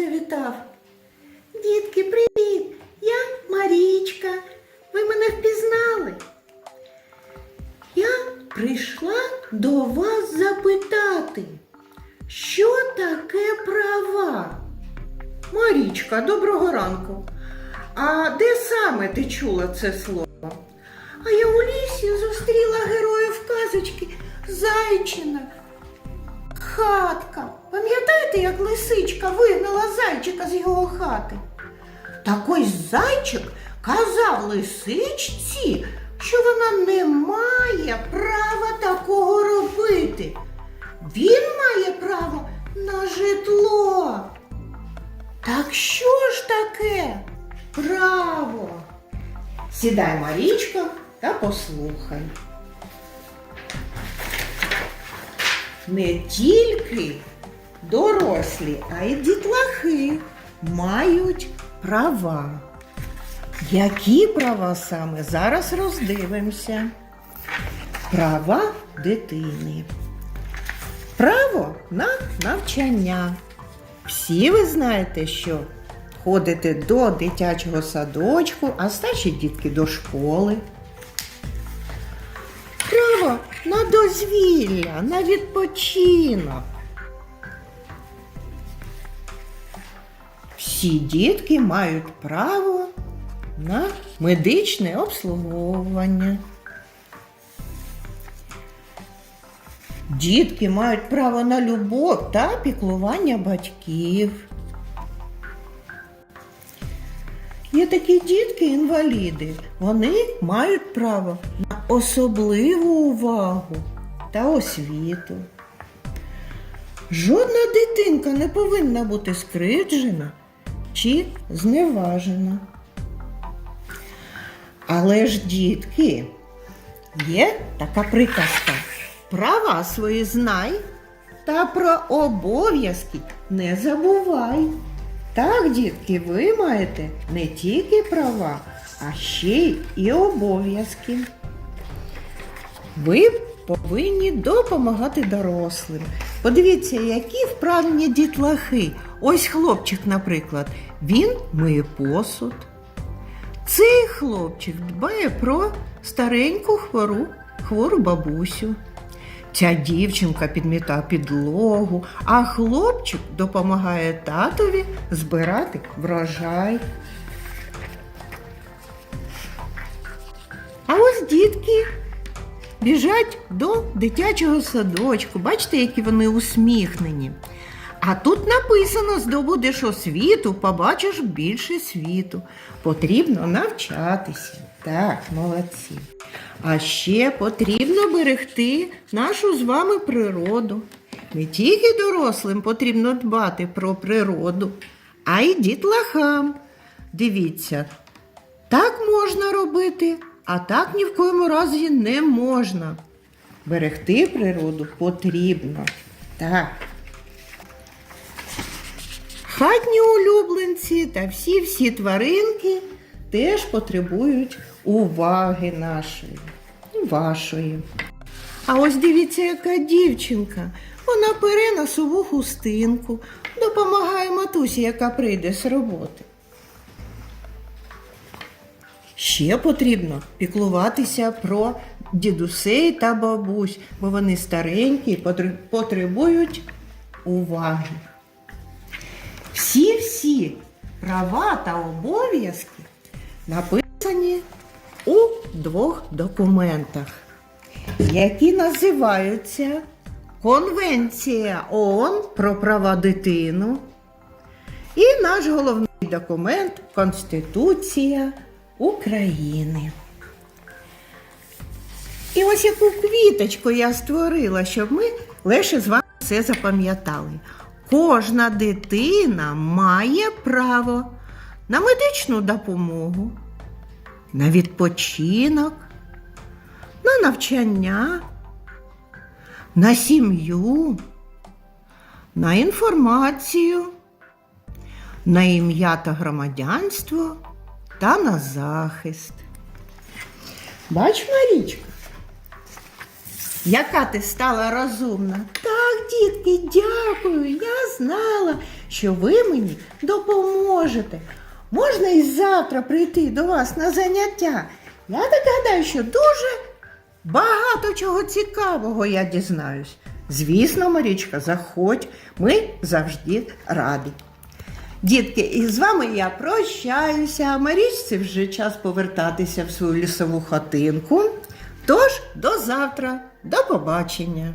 завітав. Дітки, привіт! Я Марічка. Ви мене впізнали? Я прийшла до вас запитати, що таке права? Марічка, доброго ранку. А де саме ти чула це слово? А я у лісі зустріла героїв казочки Зайчина. Хатка. Пам'ятаєте, як лисичка вигнала зайчика з його хати? Так ось зайчик казав лисичці, що вона не має права такого робити. Він має право на житло. Так що ж таке право? Сідай, Марічка, та послухай. Не тільки дорослі, а й дітлахи мають права. Які права саме зараз роздивимося? Права дитини. Право на навчання. Всі ви знаєте, що ходите до дитячого садочку, а старші дітки до школи. Право на дозвілля, на відпочинок. Всі дітки мають право на медичне обслуговування. Дітки мають право на любов та піклування батьків. Є такі дітки-інваліди. Вони мають право на особливу увагу та освіту. Жодна дитинка не повинна бути скриджена чи зневажена. Але ж, дітки, є така приказка. Права свої знай та про обов'язки не забувай. Так, дітки, ви маєте не тільки права, а ще й обов'язки. Ви повинні допомагати дорослим. Подивіться, які вправні дітлахи. Ось хлопчик, наприклад, він миє посуд. Цей хлопчик дбає про стареньку хвору, хвору бабусю. Ця дівчинка підмітає підлогу, а хлопчик допомагає татові збирати врожай. А ось дітки біжать до дитячого садочку. Бачите, які вони усміхнені. А тут написано: здобудеш освіту, побачиш більше світу. Потрібно навчатися. Так, молодці. А ще потрібно берегти нашу з вами природу. Не тільки дорослим потрібно дбати про природу, а й дітлахам. Дивіться, так можна робити, а так ні в коєму разі не можна. Берегти природу потрібно. Так. Хатні улюбленці та всі-всі тваринки теж потребують уваги нашої і вашої. А ось дивіться, яка дівчинка. Вона пере на сову хустинку, допомагає матусі, яка прийде з роботи. Ще потрібно піклуватися про дідусей та бабусь, бо вони старенькі і потребують уваги. Всі-всі права та обов'язки написані у двох документах, які називаються Конвенція ООН про права дитину і наш головний документ Конституція України. І ось яку квіточку я створила, щоб ми лише з вами все запам'ятали. Кожна дитина має право на медичну допомогу, на відпочинок, на навчання, на сім'ю, на інформацію, на ім'я та громадянство та на захист. Бач, Марічка, яка ти стала розумна. Так, дітки, дякую. Я знала, що ви мені допоможете. Можна і завтра прийти до вас на заняття. Я так гадаю, що дуже багато чого цікавого я дізнаюсь. Звісно, Марічка, заходь, ми завжди раді. Дітки, і з вами я прощаюся, а Марічці вже час повертатися в свою лісову хатинку. Тож, до завтра, до побачення.